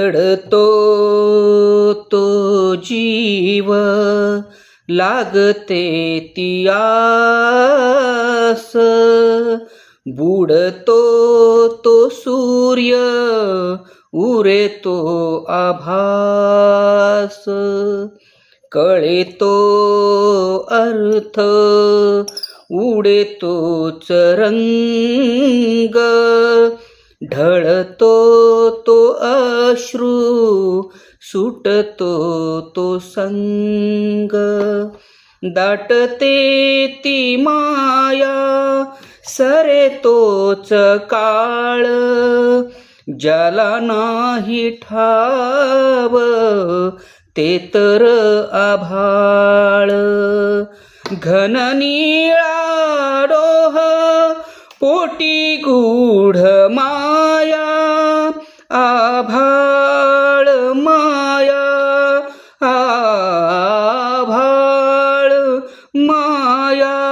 रडतो तो जीव लागते तियास बुडतो तो सूर्य उरे तो आभास. कळेतो अर्थ उडे तोच रंग. ढळतो तो अश्रू सुटतो तो संग. दाटते ती माया सरे तोच काळ. ज्याला नाही ठाव ते तर आभाळ. घन निळा डोह कोटी गूढ माया आभाळ माया आभाळ माया.